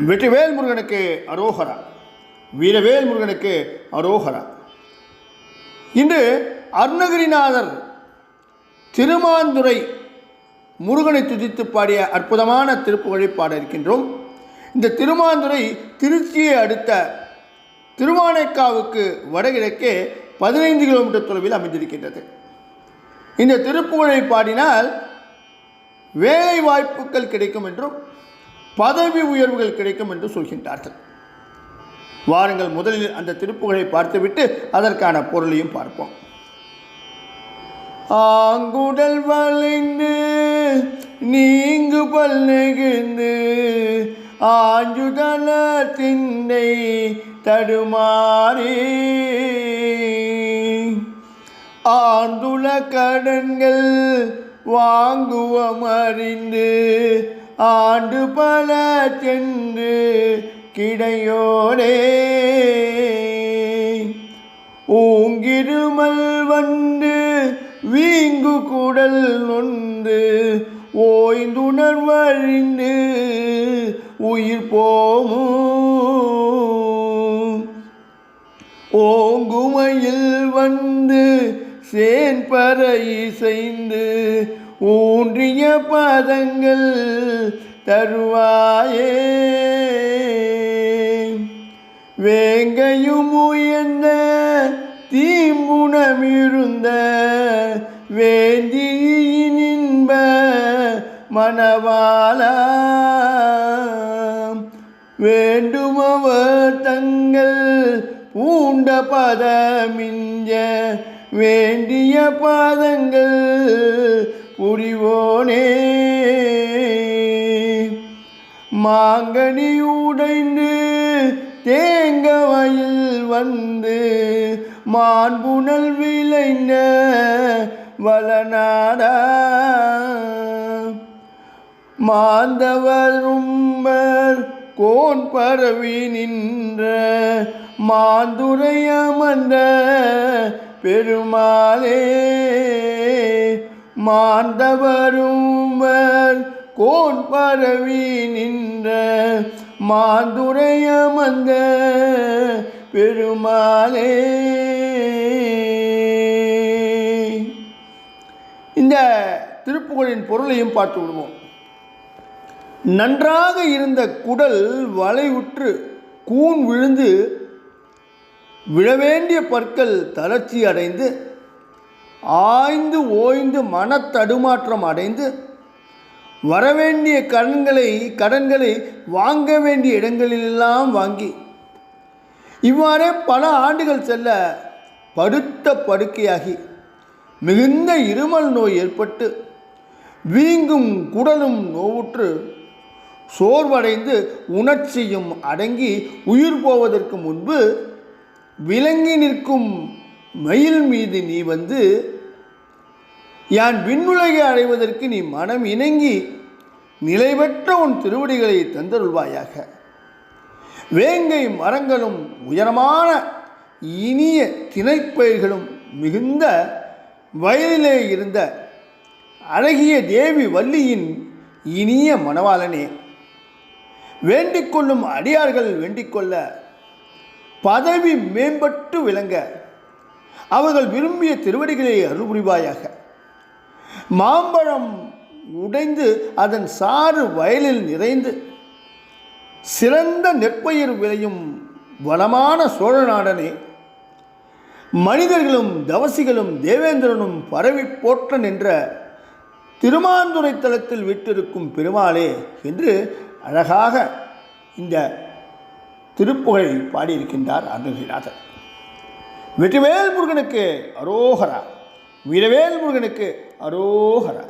வெற்றிவேல் முருகனுக்கு அரோகரா. வீரவேல் முருகனுக்கு அரோகரா. இன்று அருணகிரிநாதர் திருமாந்துரை முருகனை துதித்து பாடிய அற்புதமான திருப்புகழை பாட இருக்கின்றோம். இந்த திருமாந்துரை திருச்சியை அடுத்த திருவானைக்காவுக்கு வடகிழக்கே பதினைந்து கிலோமீட்டர் தொலைவில் அமைந்திருக்கின்றது. இந்த திருப்புகழை பாடினால் வேலை வாய்ப்புகள் கிடைக்கும் என்றும் பதவி உயர்வுகள் கிடைக்கும் என்று சொல்கின்றார்கள். வாருங்கள் முதலில் அந்த திருப்புகளை பார்த்துவிட்டு அதற்கான பொருளையும் பார்ப்போம். ஆங்குடல் வளைந்து நீங்கு பல் நெகிழ்ந்து ஆஞ்சுதல திண்டை தடுமாறி. ஆந்துல கடன்கள் வாங்குவம் அறிந்து ஆண்டு பல சென்று கிடையோனே. ஊங்கிருமல் வந்து வீங்கு குடல் நொந்து ஓய்ந்துணர்வழிந்து உயிர் போமும் ஓங்குமையில் வந்து சேன்பற இசைந்து ஊன்றிய பதங்கள் தருவாயே. வேங்கையும் உயர்ந்த தீம்புணமிருந்த வேந்தியின்ப மணவாள. வேண்டுமவர் தங்கள் பூண்ட பதமிஞ்ச வேண்டிய பாதங்கள் புரிவோனே. மாங்கனி உடைந்து தேங்க வயல் வந்து மாண்புணல் விளைந்த வளநாடா. மாந்தவரும்பர் கோன் பரவி நின்ற மாந்துரை அமர்ந்த பெருமாளே மாந்தவரும்பர் கோன் பரவி நின்ற மாந்துரை பெருமாளே. இந்த திருப்புகழின் பொருளையும் பார்த்து விடுவோம். நன்றாக இருந்த குடல் வளைவுற்று கூன் விழுந்து விழவேண்டிய பற்கள் தளர்ச்சி அடைந்து ஆய்ந்து ஓய்ந்து மனத்தடுமாற்றம் அடைந்து வரவேண்டிய கடன்களை கடன்களை வாங்க வேண்டிய இடங்களிலெல்லாம் வாங்கி இவ்வாறே பல ஆண்டுகள் செல்ல படுத்த படுக்கையாகி மிகுந்த இருமல் நோய் ஏற்பட்டு வீங்கும் குடலும் நோவுற்று சோர்வடைந்து உணர்ச்சியும் அடங்கி உயிர் போவதற்கு முன்பு விளங்கி நிற்கும் மயில் மீது நீ வந்து யான் விண்ணுலகை அடைவதற்கு நீ மனம் இணங்கி நிலைபெற்ற உன் திருவடிகளை தந்தருள்வாயாக. வேங்கை மரங்களும் உயரமான இனிய திணைப்பயிர்களும் மிகுந்த வயலிலே இருந்த அழகிய தேவி வள்ளியின் இனிய மணவாளனே வேண்டிக்கொள்ளும் அடியார்கள் வேண்டிக்கொள்ள பதவி மேம்பட்டு விளங்க அவர்கள் விரும்பிய திருவடிகளை அருள்புரிவாயாக. மாம்பழம் உடைந்து அதன் சாறு வயலில் நிறைந்து சிறந்த நெற்பயிர் விளையும் வளமான சோழ நாடனே மனிதர்களும் தவசிகளும் தேவேந்திரனும் பரவி போற்ற நின்ற திருமாந்துரை தலத்தில் விட்டிருக்கும் பெருமாளே என்று அழகாக இந்த திருப்புகழை பாடியிருக்கின்றார் அருணகிரிநாதர் வெற்றிவேல் முருகனுக்கு அரோகரா. வீரவேல் முருகனுக்கு அரோகரா.